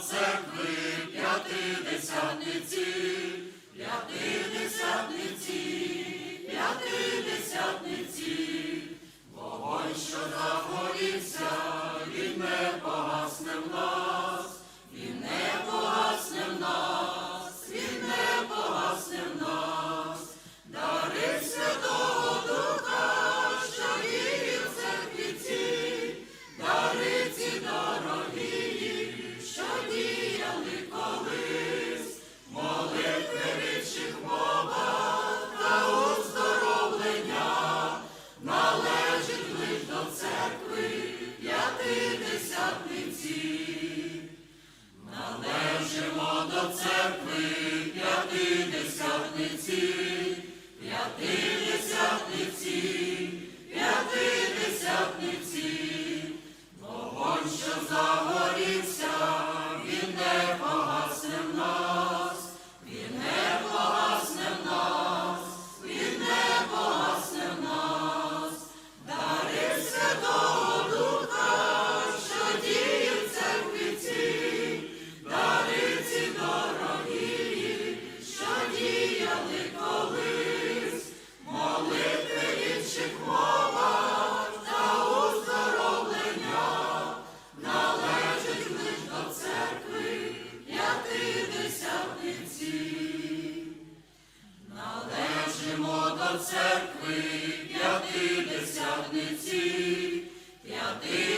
церкви п'ятидесятниці, Allah. церкви п'ятидесятниці, п'яти.